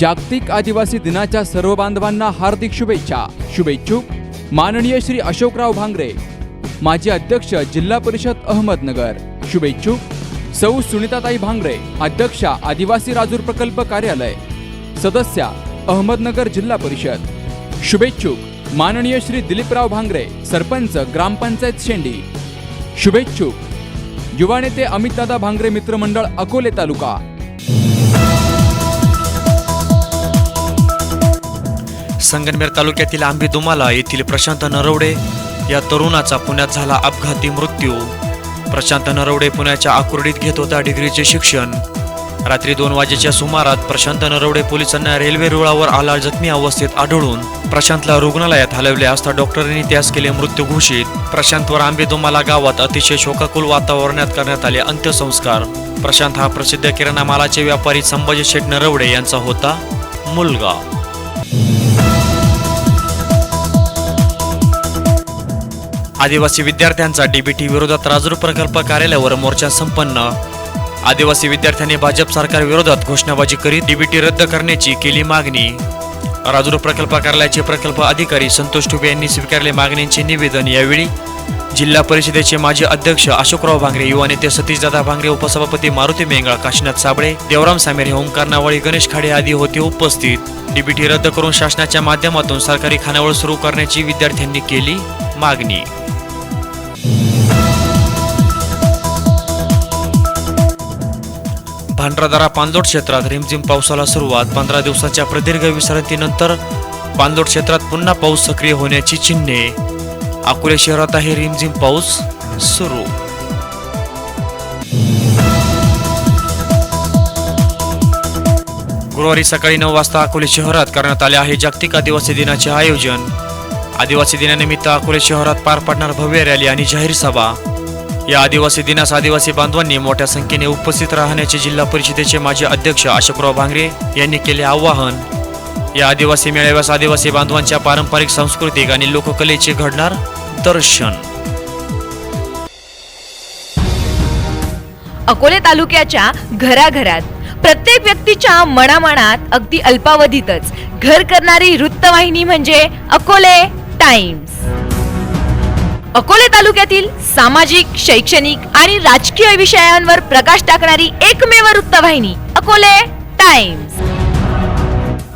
जागतिक आदिवासी दिनाच्या सर्व बांधवांना हार्दिक शुभेच्छा. शुभेच्छुक. माननीय श्री अशोकराव भांगरे. माजी अध्यक्ष जिल्हा परिषद अहमदनगर. शुभेच्छुक. सौ सुनीताताई भांगरे अध्यक्षा आदिवासी राजूर प्रकल्प कार्यालय. सदस्या अहमदनगर जिल्हा परिषद. शुभेच्छुक. माननीय श्री दिलीपराव भांगरे सरपंच ग्रामपंचायत शेंडी. शुभेच्छुक. युवा नेते अमितदादा भांगरे मित्रमंडळ अकोले तालुका. संगनमेर तालुक्यातील आंबी दुमाला येथील प्रशांत नरवडे या तरुणाचा पुण्यात झाला अपघाती मृत्यू. प्रशांत नरवडे पुण्याच्या आकुर्डीत घेत होता डिग्रीचे शिक्षण. रात्री दोन वाजेच्या सुमारात प्रशांत नरवडे पोलिसांना रेल्वे रुळावर आला जखमी अवस्थेत आढळून प्रशांतला रुग्णालयात हलवले असता डॉक्टरांनी त्यास केले मृत्यू घोषित. प्रशांतवर आंबेदुमाला गावात अतिशय शोकाकुल वातावरणात करण्यात आले अंत्यसंस्कार. प्रशांत हा प्रसिद्ध किराणा मालाचे व्यापारी संभाजी शेठ नरवडे यांचा होता मुलगा. आदिवासी विद्यार्थ्यांचा डीबीटी विरोधात राजूर प्रकल्प कार्यालयावर मोर्चा संपन्न. आदिवासी विद्यार्थ्यांनी भाजप सरकार विरोधात घोषणाबाजी करीत डीबीटी रद्द करण्याची केली मागणी. राजूर प्रकल्प कार्यालयाचे प्रकल्प अधिकारी संतोष टुबे यांनी स्वीकारले मागण्यांचे निवेदन यावेळी. जिल्हा परिषदेचे माजी अध्यक्ष अशोकराव भांगरे युवा नेते सतीशदादा भांगरे उपसभापती मारुती मेंगळा काशीनाथ साबळे देवराम सामेरे ओंकार नावळी गणेश खाडे आदी होते उपस्थित. डीबीटी रद्द करून शासनाच्या माध्यमातून सरकारी खानावळ सुरू करण्याची विद्यार्थ्यांनी केली मागणी. भांड्रादारा पाणलोट क्षेत्रात रिमझिम पावसाला सुरुवात. पंधरा दिवसाच्या प्रदीर्घ विश्रांतीनंतर पाणलोट क्षेत्रात पुन्हा पाऊस सक्रिय होण्याची चिन्हे. अकोले शहरात आहे रिमझिम पाऊस सुरू. गुरुवारी सकाळी नऊ वाजता अकोले शहरात करण्यात आले आहे जागतिक आदिवासी दिनाचे आयोजन. आदिवासी दिनानिमित्त अकोले शहरात पार पडणार भव्य रॅली आणि जाहीर सभा. या आदिवासी दिनास आदिवासी बांधवांनी मोठ्या संख्येने उपस्थित राहण्याचे जिल्हा परिषदेचे माजी अध्यक्ष अशोकराव भांगरे यांनी केले आवाहन. या आदिवासी मेळाव्यास आदिवासी बांधवांच्या पारंपरिक सांस्कृतिक आणि लोककलेचे घडणार दर्शन. अकोले तालुक्याच्या घराघरात प्रत्येक व्यक्तीच्या मनामनात अगदी अल्पावधीतच घर करणारी वृत्तवाहिनी म्हणजे अकोले टाइम्स. अकोले तालुक्यातील सामाजिक शैक्षणिक आणि राजकीय विषयांवर प्रकाश टाकणारी एकमेव वृत्तवाहिनी अकोले टाइम्स.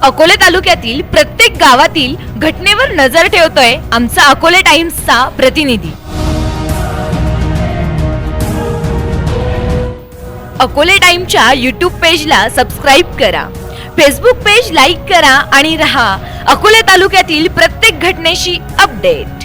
अकोले तालुक्यातील प्रत्येक गावातील घटनेवर नजर ठेवतोय आमचा अकोले टाइम्सचा प्रतिनिधी. अकोले टाइमच्या यूट्यूब पेजला सबस्क्राईब करा. फेसबुक पेज लाईक करा आणि रहा अकोले तालुक्यातील प्रत्येक घटनेशी अपडेट